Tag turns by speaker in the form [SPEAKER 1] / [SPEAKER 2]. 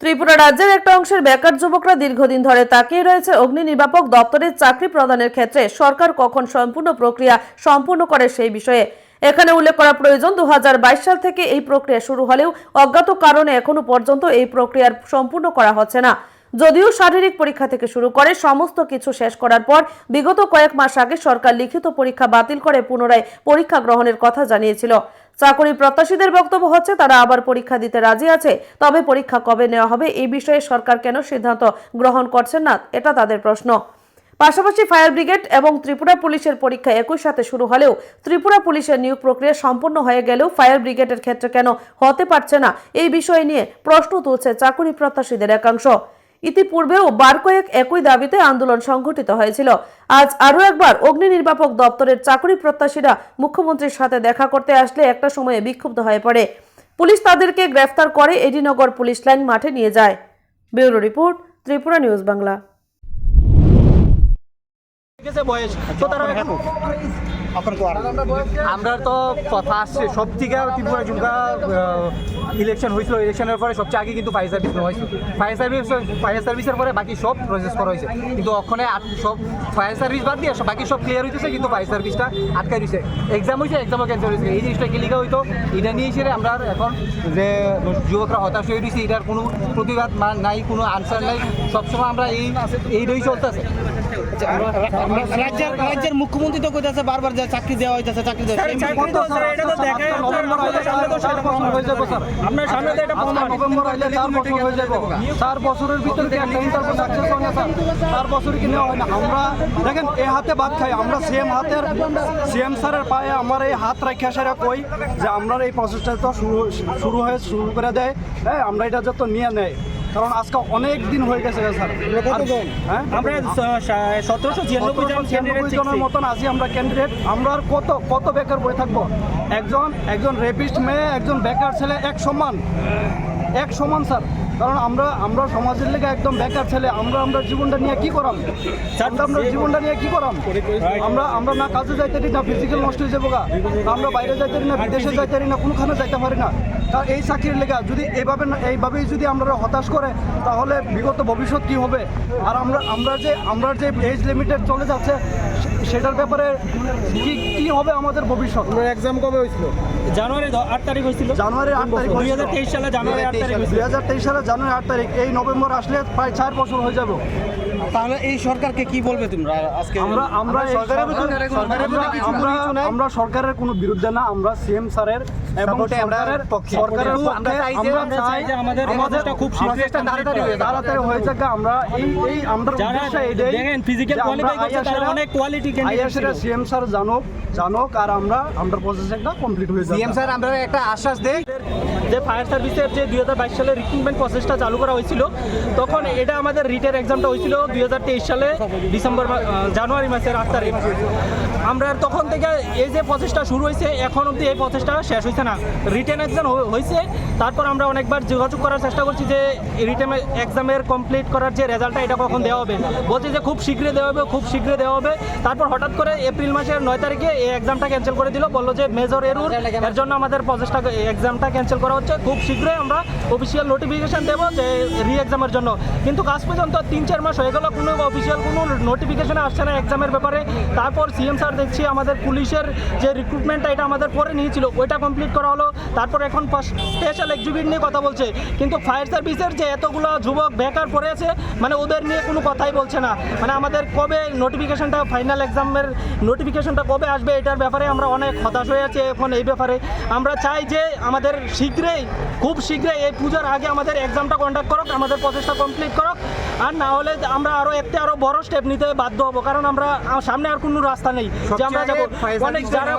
[SPEAKER 1] ত্রিপুরা রাজ্যের একটা অংশের বেকার যুবকরা দীর্ঘদিন ধরে তাকিয়ে রয়েছে অগ্নি নির্বাপক দপ্তরের চাকরি প্রদানের ক্ষেত্রে। সরকার কখন সম্পূর্ণ প্রক্রিয়া সম্পূর্ণ করে সেই বিষয়ে? এখানে উল্লেখ করা প্রয়োজন দু হাজার বাইশ সাল থেকে এই প্রক্রিয়া শুরু হলেও অজ্ঞাত কারণে এখনও পর্যন্ত এই প্রক্রিয়ার সম্পূর্ণ করা হচ্ছে না। যদিও শারীরিক পরীক্ষা থেকে শুরু করে সমস্ত কিছু শেষ করার পর বিগত কয়েক মাস আগে সরকার লিখিত পরীক্ষা বাতিল করে পুনরায় পরীক্ষা গ্রহণের কথা জানিয়েছিল। চাকরি প্রত্যাশীদের বক্তব্য হচ্ছে, তারা আবার পরীক্ষা দিতে রাজি আছে। তবে পরীক্ষা কবে নেওয়া হবে এই বিষয়ে সরকার কেন সিদ্ধান্ত গ্রহণ করছেন না, এটা তাদের প্রশ্ন। পাশাপাশি ফায়ার ব্রিগেড এবং ত্রিপুরা পুলিশের পরীক্ষা একই সাথে শুরু হলেও ত্রিপুরা পুলিশের নিয়োগ প্রক্রিয়া সম্পূর্ণ হয়ে গেলেও ফায়ার ব্রিগেডের ক্ষেত্রে কেন হতে পারছে না, এই বিষয় নিয়ে প্রশ্ন তুলছে চাকরি প্রত্যাশীদের একাংশ। ইতিপূর্বেও বার কয়েক একই দাবিতে আন্দোলন সংঘটিত হয়েছিল। আজ আরও একবার অগ্নি নির্বাপক দপ্তরের চাকরি প্রত্যাশীরা মুখ্যমন্ত্রীর সাথে দেখা করতে আসলে একটা সময়ে বিক্ষুব্ধ হয়ে পড়ে। পুলিশ তাদেরকে গ্রেফতার করে এডিনগর পুলিশ লাইন মাঠে নিয়ে যায়। Bureau report, Tripura news Bangla.
[SPEAKER 2] বয়স? তো তারা আমরা তো আসছে সব থেকে ত্রিপুরা জুমকা ইলেকশন হয়েছিল ইলেকশনের পরে সবচেয়ে আগে কিন্তু ফায়ার সার্ভিস হয়েছিল। ফায়ার সার্ভিস ফায়ার সার্ভিসের পরে বাকি সব প্রসেস করা হয়েছে। কিন্তু ওখানে সব ফায়ার সার্ভিস বাদ দিয়ে বাকি সব ক্লিয়ার হইতেছে, কিন্তু ফায়ার সার্ভিসটা আটকাই দিছে। এক্সাম হয়েছে এক্সামও ক্যান্সেল হয়েছে এই জিনিসটা কি লিখা হইতো? এটা নিয়ে এসে আমরা এখন যে যুবকরা হতাশ হয়ে দিয়েছে এটার কোনো প্রতিবাদ নাই, কোনো আনসার নাই। সবসময় আমরা এই এইটাই চলতেছে।
[SPEAKER 3] রাজ্যের রাজ্যের মুখ্যমন্ত্রী তো কইতাছে বারবার যে চাকরি দেওয়া হইতাছে চাকরি দেওয়া হইতাছে।
[SPEAKER 2] আপনার সামনে তো এটা
[SPEAKER 4] নভেম্বর হইলে চার বছর হয়ে যাবে। চার বছরের ভিতরে কি একটা ইন্টারভিউ সাকসেস হয় না স্যার। চার বছর কি নেওয়া হয় না? আমরা দেখেন এই হাতে ভাত খাই আমরা সিএম হাতের সিএম স্যারের পায়ে আমার এই হাত রাখা সেরা কই? যে আমরা এই প্রসেসটা তো শুরু শুরু হয়ে শুরু করে দেয়। হ্যাঁ আমরা এটা যত নিয়ে নেয়। কারণ আজকে অনেক দিন হয়ে গেছে স্যার। হ্যাঁ?
[SPEAKER 2] আমরা সতেরোশো ছিয়ানব্বই জন
[SPEAKER 4] জনের মতন আছি আমরা ক্যান্ডিডেট আমরা আর কত কত বেকার বই থাকব? একজন একজন রেপিস্ট মেয়ে একজন বেকার ছেলে এক সমান। এক সমান, স্যার। কারণ আমরা আমরা সমাজের লেগে একদম বেকার ছেলে, আমরা আমরা জীবনটা নিয়ে কি করাম? আমরা আমরা জীবনটা নিয়ে কি করাম? আমরা আমরা না কাজে যাইতে না ফিজিক্যাল নষ্ট হয়ে যাব আমরা বাইরে যাইতে না বিদেশে যাইতে না কোনখানে যাইতে পারি না। তা এই চাকরির লেগে যদি এইভাবে এইভাবেই যদি আমরা হতাশ করে, তাহলে বিগত ভবিষ্যৎ কি হবে? আর আমরা আমরা যে আমরা যে এজ লিমিটেড চলে যাচ্ছে সেটার ব্যাপারে কি কি হবে আমাদের ভবিষ্যৎ?
[SPEAKER 2] এক্সাম কবে হয়েছিল? জানুয়ারি আট তারিখ হয়েছিল।
[SPEAKER 4] জানুয়ারি আট তারিখ
[SPEAKER 2] দুই হাজার তেইশ সালে জানুয়ারি আট তারিখ
[SPEAKER 4] দুই হাজার তেইশ সালে জানুয়ারি আট তারিখ। এই নভেম্বর আসলে প্রায় চার বছর হয়ে যাবে।
[SPEAKER 3] তাহলে এই সরকারকে কি বলবে তোমরা আজকে?
[SPEAKER 4] আমরা আমরা
[SPEAKER 3] আমরা-
[SPEAKER 4] বিরুদ্ধে
[SPEAKER 3] আমরা-
[SPEAKER 4] আমরা আমরা সরকারের কোনো বিরুদ্ধে না আমরা সিএম স্যারের এবং সরকারের
[SPEAKER 3] পক্ষে।
[SPEAKER 4] সরকারের
[SPEAKER 3] আমরা
[SPEAKER 4] পক্ষে
[SPEAKER 3] চাই
[SPEAKER 4] আমরা
[SPEAKER 3] আমরা চাই
[SPEAKER 4] চাই
[SPEAKER 3] যে আমাদের এই খুব শীঘ্রই
[SPEAKER 4] তাড়াতাড়ি হয়ে তাড়াতাড়ি হয়ে যাক আমরা এই এই আমরা
[SPEAKER 2] যারা
[SPEAKER 4] উদ্দেশ্য
[SPEAKER 2] দেখেন,
[SPEAKER 4] আমরা
[SPEAKER 2] করছে, তারা অনেক quality
[SPEAKER 4] সিএম স্যার জানো জানুক আর আমরা আমরা প্রসেস একটা কমপ্লিট হয়ে যাবে
[SPEAKER 3] সিএম স্যার আমরা একটা আশ্বাস দেই।
[SPEAKER 2] যে ফায়ার সার্ভিসের যে দুই হাজার বাইশ সালে রিক্রুটমেন্ট প্রসেসটা চালু করা হয়েছিল, তখন এটা আমাদের রিটের এক্সামটা হয়েছিল দুই হাজার তেইশ সালে, ডিসেম্বর জানুয়ারি মাসের আট তারিখ। আমরা তখন থেকে এই যে প্রসেসটা শুরু হয়েছে, এখন অবধি এই প্রসেসটা শেষ হয়েছে না। রিটেন এক্সাম হয়েছে, তারপর আমরা অনেকবার যোগাযোগ করার চেষ্টা করছি যে রিটেন এক্সামের কমপ্লিট করার যে রেজাল্টটা এটা কখন দেওয়া হবে। বলছে যে খুব শীঘ্রই দেওয়া হবে, খুব শীঘ্রই দেওয়া হবে। তারপর হঠাৎ করে এপ্রিল মাসের নয় তারিখে এই এক্সামটা ক্যান্সেল করে দিল, বলল যে মেজর এরুর এর জন্য আমাদের প্রসেসটা এক্সামটা ক্যান্সেল করা হচ্ছে খুব শীঘ্রই আমরা অফিসিয়াল নোটিফিকেশন দেবো যে রি এক্সামের জন্য। কিন্তু কাজ পর্যন্ত তিন, চার মাস হয়ে গেল, কোনো অফিসিয়াল কোনো নোটিফিকেশন আসছে না এক্সামের ব্যাপারে। তারপর সিএম স্যার দেখছি আমাদের পুলিশের যে রিক্রুটমেন্টটা এটা আমাদের পরে নিয়েছিল, ওইটা কমপ্লিট করা হলো। তারপর এখন স্পেশাল এক্সিবিট নিয়ে কথা বলছে। কিন্তু ফায়ার সার্ভিসের যে এতগুলো যুবক বেকার পড়ে আছে মানে ওদের নিয়ে কোনো কথাই বলছে না। মানে আমাদের কবে নোটিফিকেশনটা ফাইনাল এক্সামের নোটিফিকেশনটা কবে আসবে, এটার ব্যাপারে আমরা অনেক হতাশ হয়ে আছি এখন এই ব্যাপারে। আমরা চাই যে আমাদের শীঘ্রই খুব শীঘ্রই এই পুজোর আগে আমাদের এক্সামটা কন্ডাক্ট করক আমাদের প্রচেষ্টা কমপ্লিট করক আর না হলে আমরা আরও এতে আরও বড় স্টেপ নিতে বাধ্য হব কারণ আমরা সামনে আর কোনো রাস্তা নেই যে আমরা যাব অনেক যারা।